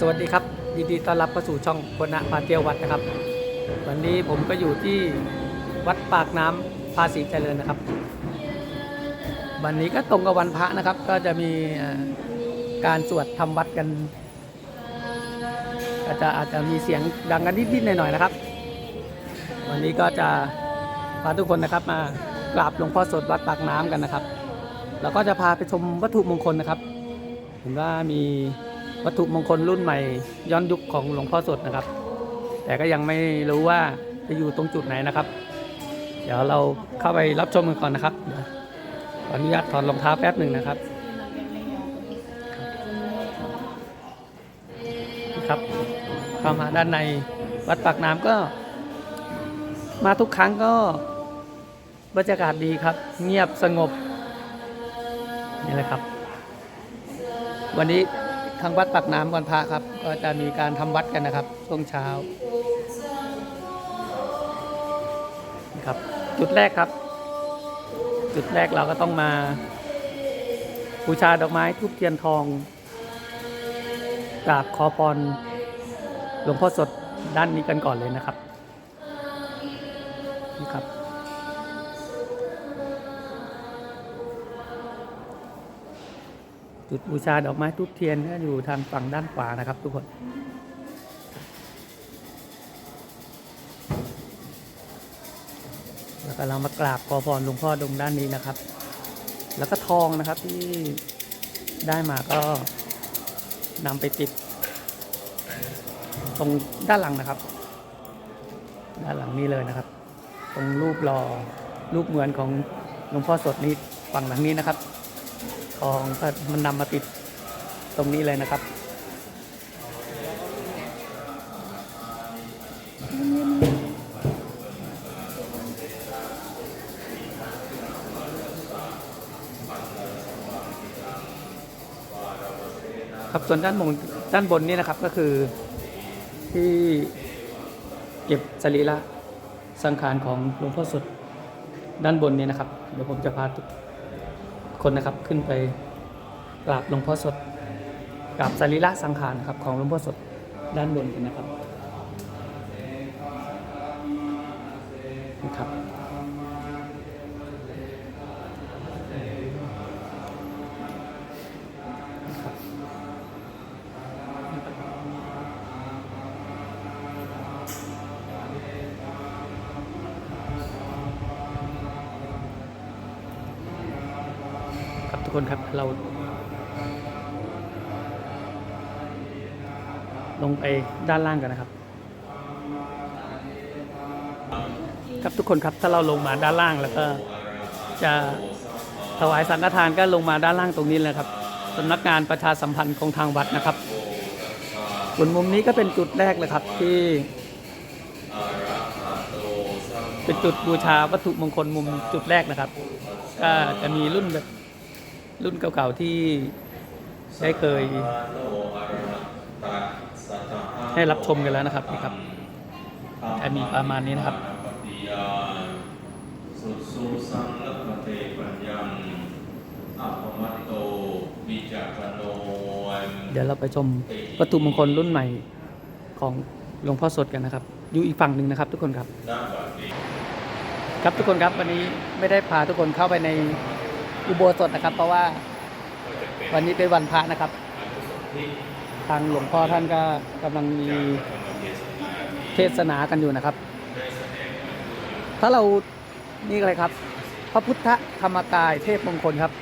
สวัสดีครับ ยินดีต้อนรับเข้าสู่ช่องคนณพาเที่ยววัดนะครับ วันนี้ผมก็อยู่ที่วัดปากน้ำภาษีเจริญนะครับ วันนี้ก็ตรงกับวันพระนะครับ ก็จะมีการสวดทำวัดกันก็จะอาจจะมีเสียงดังกันนิดๆหน่อยๆนะครับ วันนี้ก็จะพาทุกคนนะครับมากราบหลวงพ่อสดวัดปากน้ำกันนะครับ แล้วก็จะพาไปชมวัตถุมงคลนะครับเห็นว่ามี วัตถุมงคลรุ่นใหม่ย้อนยุคของหลวงพ่อสดนะครับ แต่ก็ยังไม่รู้ว่าจะอยู่ตรงจุดไหนนะครับ เดี๋ยวเราเข้าไปรับชมกันก่อนนะครับขออนุญาตถอดรองเท้าแป๊บหนึ่งนะครับครับเข้ามาด้านในวัดปากน้ำก็ มาทุกครั้งก็บรรยากาศดีครับ เงียบสงบนี่แหละครับ วันนี้ ทางวัดปากน้ำวันพระครับ ก็จะมีการทำวัดกันนะครับ ช่วงเช้านี่ครับ จุดแรกครับ จุดแรกเราก็ต้องมาบูชาดอกไม้ทุบเทียนทองกราบขอพรหลวงพ่อสดด้านนี้กันก่อนเลยนะครับนี่ครับ จุดบูชาดอกไม้ทุบเทียนก็อยู่ทางฝั่งด้านขวานะครับ ทุกคนแล้วก็เรามากราบขอพรหลวงพ่อตรงด้านนี้นะครับ แล้วก็ทองนะครับที่ได้มาก็นำไปติด ตรงด้านหลังนะครับ ด้านหลังนี้เลยนะครับ ตรงรูปหล่อรูปเหมือนของหลวงพ่อสดนี้ฝั่งหลังนี้นะครับ ทองก็มันนำมาติดตรงนี้เลยนะครับครับส่วนด้านบนด้านบนนี่นะครับก็คือที่เก็บสรีระสังขารของหลวงพ่อสดด้านบนนี้นะครับ เดี๋ยวผมจะพาทุก คนนะครับขึ้นไปกราบหลวงพ่อสดกราบสรีระสังขารครับของหลวงพ่อสดด้านบนกันนะครับนะครับนะครับ ครับทุกคนครับเรา ลงไปด้านล่างกันนะครับ ครับทุกคนครับถ้าเราลงมาด้านล่างแล้วก็ จะถวายสังฆทานก็ลงมาด้านล่างตรงนี้เลยครับสำนักงานประชาสัมพันธ์ของทางวัดนะครับส่วนมุมนี้ก็เป็นจุดแรกเลยครับที่เป็นจุดบูชาวัตถุมงคลมุมจุดแรกนะครับ ก็จะมีรุ่นแบบ รุ่นเก่าๆที่ได้เคยให้รับชมกันแล้วนะครับนี่ครับจะมีประมาณนี้นะครับสุสุสังลพเตปัญญอัปมัตโตวิจักโนเดี๋ยวเราไปชมวัตถุมงคลรุ่นใหม่ของหลวงพ่อสดกันนะครับ อยู่อีกฝั่งหนึ่งนะครับทุกคนครับ ครับทุกคนครับวันนี้ไม่ได้พาทุกคนเข้าไปใน อุโบสถนะครับ เพราะว่าวันนี้เป็นวันพระนะครับ ทางหลวงพ่อท่านก็กำลังมีเทศนากันอยู่นะครับ ถ้าเรานี่อะไรครับ พระพุทธธรรมกายเทพมงคลครับ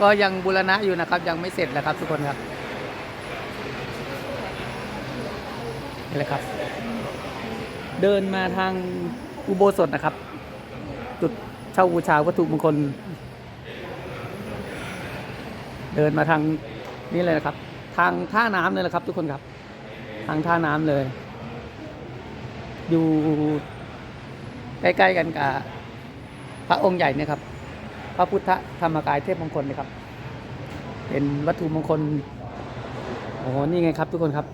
ก็ยังบูรณะอยู่นะครับ ยังไม่เสร็จนะครับทุกคนครับนี่แหละครับ เดินมาทางอุโบสถนะครับ จุดเช่าบูชาวัตถุมงคล เดินมาทางนี้เลยนะครับ ทางท่าน้ำเลยนะครับ ทุกคนครับ ทางท่าน้ำเลย อยู่ใกล้ๆกันกับพระองค์ใหญ่เนี่ยครับ พระพุทธธรรมกายเทพมงคลนะครับ เป็นวัตถุมงคลโอ้โหนี่ไงครับทุกคนครับ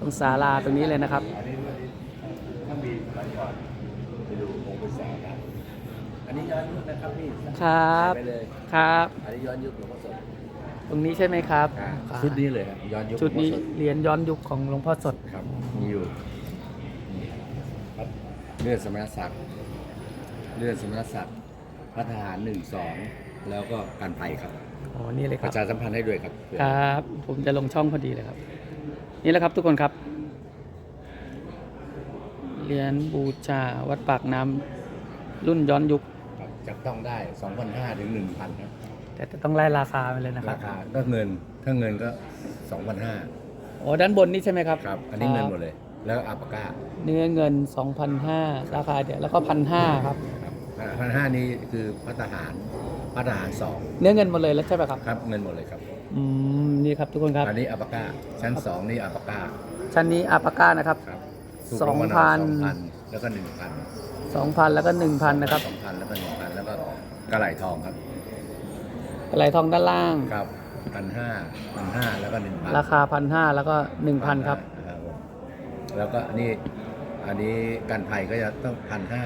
ตรงศาลาตรงนี้เลยนะครับถ้ามีหลายก่อนไปดูองค์พระสาครับอันนี้ย้อนยุคนะครับพี่ครับไปเลยครับ อันนี้ย้อนยุคหลวงพ่อสด ตรงนี้ใช่ไหมครับอ่าอ่าชุดนี้เลยครับย้อนยุคชุดนี้หลวงพ่อสเหรียญย้อนยุคของหลวงพ่อสด ครับมีอยู่เลือดสมณศักดิ์เลือดสมณศักดิ์พัฒหารหนึ่งสองแล้วก็การไปครับ อ๋อ นี่เลยคปรับ ระชาสัมพันธ์ให้ด้วยครับเผื่อ ครับ ผมจะลงช่องพอดีเลยครับ นี่แหละครับทุกคนครับ เหรียญบูชาวัดปากน้ำรุ่นย้อนยุค ครับจับต้องได้ 2,500 ถึง 1,000ครับ แต่จะต้องไล่ราคาไปเลยนะครัราบ คาก็เงินถ้าเงินก็2,500อ๋อด้านบนนี่ใช่ไหมครับครับ อันนี้เงินหมดเลย แล้วอัปปากาเนื้อเงิน 2,500ราคาเดี๋ยวแล้วก็1,500ครับครับ พันห้านี้คือพัฒหารพัฒหารสองเนื้อเงินหมดเลยแล้วใช่ไหมครับ ครับเงินหมดเลยครับ อืม นี่ครับทุกคนครับ อันนี้อัปปากาชั้นสองนี่อัปปากาชั้นนี้อาปาก้านะครับ ครับสองพันสองพันแล้วก็หนึ่งพัน2,000 แล้วก็1,000นะครับ สองพันแล้วก็หนึ่งพันแล้วก็กระไหลทองครับ ไหลทองด้านล่าง ครับพันห้าพันห้าแล้วก็หนึ่งพันราคา1,500แล้วก็1,000ครับครับผมแล้วก็อันนี้อันนี้กันภัยก็จะต้องพันห้า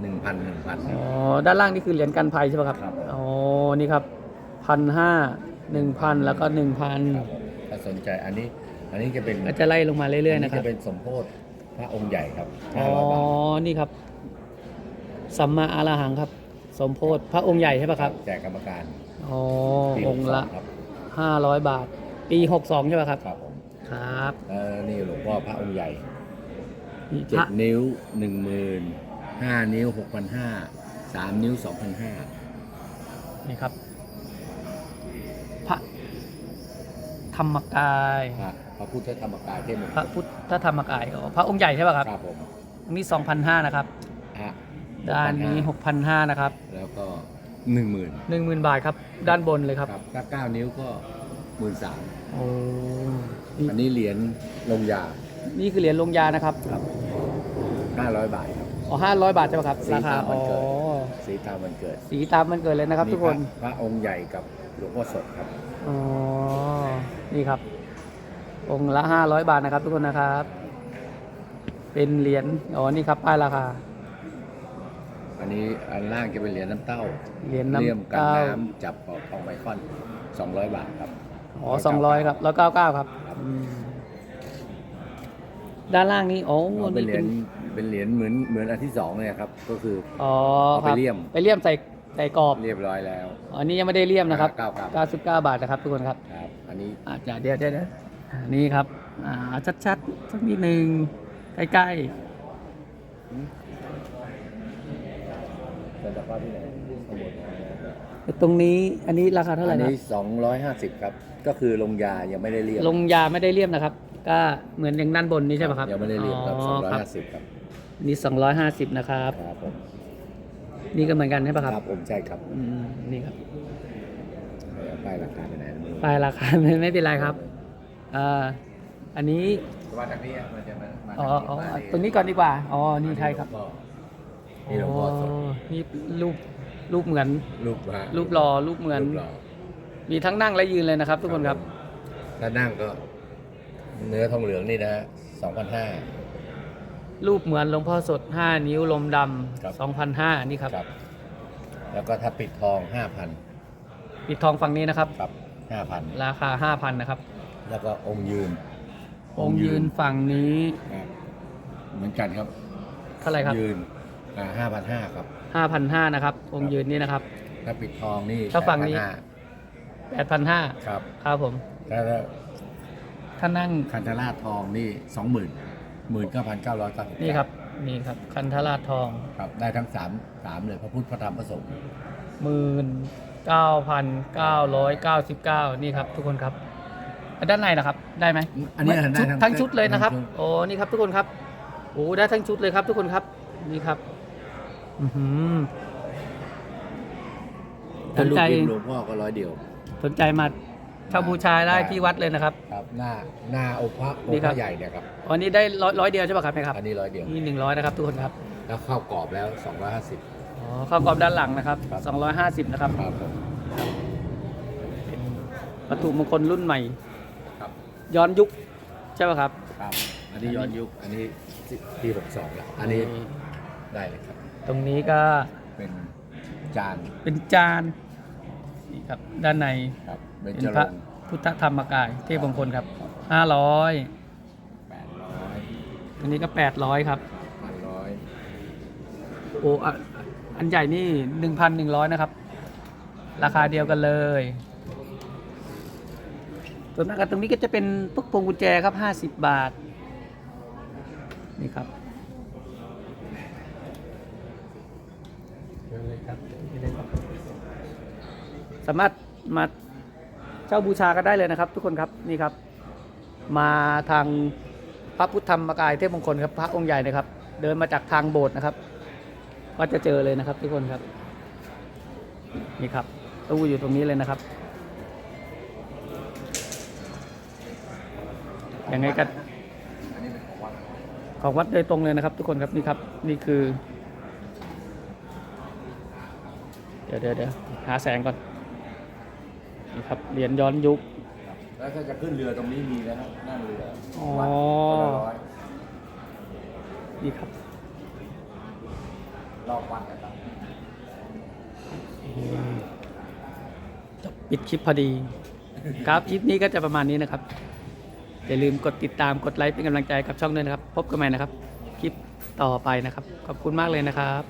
หนึ่งพันหนึ่งพันอ๋อด้านล่างนี่คือเหรียญกันภัยใช่ไหมครับครับอ๋อนี่ครับพันห้าหนึ่งพันแล้วก็หนึ่งพันครับผมถ้าสนใจอันนี้ อันนี้จะเป็นก็จะไล่ลงมาเรื่อยๆนะครับจะเป็นสมโพธิพระองค์ใหญ่ครับอ๋อห้าร้อยบาทนี่ครับสัมมาอาราหังครับ สมโพธิพระองค์ใหญ่ใช่ปะครับ แจกกรรมการอ๋อ ปีองค์ละ 62ครับห้าร้อยบาท ปีหกสองใช่ปะครับ ครับผมครับ เออนี่หลวงพ่อพระองค์ใหญ่นี่พเจ็ระดนิ้วหนึ่งหมื่นห้านิ้วหกพันห้าสามนิ้วสองพันห้านี่ครับ พระธรรมกาย พระพระพุทธธรรมกายเทพมงพระพุทธธรรมกายอ๋อพระองค์ใหญ่ใช่ปะครับ ครับผมอันนี้สองพันห้านะครับพระ ด้านนี้หกพันห้านะครับ แล้วก็หนึ่งหมื่นหนึ่งหมื่นบาทครับ ด้านบนเลยครับ ครับถ้าเก้านิ้วก็หมื่นสามโอ้นี่อันนี้เหรียญลงยานี่คือเหรียญลงยานะครับครับห้าร้อยบาทครับ อ๋อห้าร้อยบาทใช่ไหมครับสีราคาตามวัอ๋นอเกิดสีตามวันเกิดสีตามมันเกิดเลยนะครับ ทุกคนพระพระองค์ใหญ่กับหลวงพ่อสดครับ อ๋อ นี่ครับ องค์ละห้าร้อยบาทนะครับ ทุกคนนะครับ เป็นเหรียญ อ๋อ นี่ครับ ป้ายราคา อันนี้อันล่างจะเป็นเหรียญน้ำเต้าเหรียญเลี่ยมน้ำกันเก้าน้ำจับปอกทองไมคอนสองร้อยบาทครับ อ๋อสองร้อยครับแล้วเก้าเก้าครับอืมด้านล่างนี้โอ้อ๋อเป็นนี่เหรียญเป็นเหรียญเหมือนเหมือนอันที่สองเลยครับ ก็คือ อ๋อเอาคไปรับเลี่ยม ไปเลี่ยมใส่ใส่กรอบเรียบร้อยแล้วอ๋ออันนี้ยังไม่ได้เลี่ยมนะครับเก้าเก้าเก้าสิบเก้าบาทนะครับทุกคนครับครับ อันนี้อาจจะเดี๋ยวเดี๋ยวเดี๋ยวอ่านี่ครับอ่าชัดๆสักนิดหนึ่งใกล้ เป็นตะกร้าที่ไหนข้างบนๆตรงนี้อันนี้ราคาเท่าไหร่อันนะนี้สองร้อยห้าสิบครับ ก็คือลงยายังไม่ได้เรียบลงยาไม่ได้เลี่ยมนะครับ ก็เหมือนอย่างด้านบนนี้ใช่ไหมครับยังไม่ได้เรียบครับอ๋สองอร้อยครับห้าสิบครับนี่สองร้อยห้าสิบนะครับ ครับผมนี่ก็เหมือนกันใช่ปะครับครับผมใช่ครับอืมนี่ครับเอาป้ายราคาไปไหนไม่รู้ปลายราคา ไม่ไม่เป็นไรครับอ่าอันนี้ ว่าทางนี้มันจะมามาอ๋อทางอ๋อมาตรงนี้ก่อนดีกว่า อ๋อ นี่ใช่ครับ นี่หลวงพ่อสดอ๋อนี่รูปรูปเหมือน รูปพระรูปหล่อรูปเหมือน รูปหล่อมีทั้งนั่งและยืนเลยนะครับ ทุกคนครับ ถ้านั่งก็ เนื้อทองเหลืองนี่นะฮะสองพันห้า รูปเหมือนหลวงพ่อสด 5 นิ้วลมดครับำ2,005นี่ครับ ครับ แล้วก็ถ้าปิดทองห้าพันปิดทองฝั่งนี้นะครับ ครับห้าพันราคา 5,000นะครับ แล้วก็องค์ยืนองค์ยืนฝั่งนี้ครับเหมือนกันครับ เท่าไหร่ครับ ยืนอ่า ห้าพันห้าครับ5,500นะครับ องค์ยืนนี่นะครับ ถ้าปิดทองนี่ถ้าฝั่งนี้8,500 8,500ครับครับผมถ้าถ้าถ้านั่งคันธราชทองนี่สองหมื่นหมื่นเก้าพันเก้าร้อยเก้าสิบนี่ครับนี่ครับ คันธราชทองครับได้ทั้งสามสามเลยพระพุทธพระธรรมพระสงฆ์หมื่นเก้าพันเก้าร้อยเก้าสิบเก้านี่ครับ ทุกคนครับแล้วด้านในนะครับ ได้ไหมอันนี้ไม่ได้ชุดทั้งชุดเลยนะครับทั้งชุดโอ้นี่ครับทุกคนครับโอ้ได้ทั้งชุดเลยครับทุกคนครับนี่ครับ อือหือ สถ้านรูปใจ พิมพ์หลวงพ่อก็ร้อยเดียว สนใจมาเช่าบูชาได้ได้ ที่วัดเลยนะครับ ครับหน้าหน้าองค์พระองนี่ค์คพรับ ระใหญ่เนี่ยครับอันนี้ได้ร้อยร้อยเดียวใช่ป่ะครับแม่ครับอันนี้ร้อยเดียว นี่หนึ่งร้อยนะครับทุกคนครับแล้วเข้ากรอบแล้วสองร้อยห้าสิบอ๋อเข้ากรอบด้านหลังนะครับครับ สองร้อยห้าสิบนะครับครับผมเป็นวัตถุมงคลรุ่นใหม่ ครับย้อนยุคใช่ป่ะครับ ครับ อันนี้ย้อนยุคอันนี้ปีหกสองแล้วอันนี้ได้เลยครับ ตรงนี้ก็เป็นจานเป็นจานนี่ครับด้านในครับเบญเป็นจพรระงค์พุทธธรรมกาย เทพมงคลครับห้าร้อยแปดร้อยอันนี้ก็แปดร้อยครับ พันร้อยโอ้อะอันใหญ่นี่หนึ่งพันหนึ่งร้อยนะครับ ราคาเดียวกันเลยส่วนมากกันตรงนี้ก็จะเป็นพวกพวงกุญแจครับห้าสิบบาท นี่ครับเชิญเลยครับเชิญเลยครับ สามารถมาเช่าบูชากันได้เลยนะครับ ทุกคนครับนี่ครับ มาทางพระพุทธธรรมกายเทพมงคลครับพระองค์ใหญ่นะครับ เดินมาจากทางโบสถ์นะครับ ก็จะเจอเลยนะครับ ทุกคนครับนี่ครับตู้อยู่ตรงนี้เลยนะครับยังไงกันของวัดของวัดโดยตรงเลยนะครับ ทุกคนครับนี่ครับ นี่คือ เดี๋ยวเดี๋ยวเดี๋ยวหาแสงก่อน นี่ครับเหรียญย้อนยุคครับแล้วถ้าจะขึ้นเรือตรงนี้มีแล้วครับนั่งเรืออ๋อ วัดคนละร้อยนี่ครับรอบวัดนะครับจบปิดคลิปพอดี ครับคลิปนี้ก็จะประมาณนี้นะครับอย่าลืมกดติดตามกดไลค์เป็นกำลังใจกับช่องด้วยนะครับ พบกันใหม่นะครับ คลิปต่อไปนะครับ ขอบคุณมากเลยนะครับ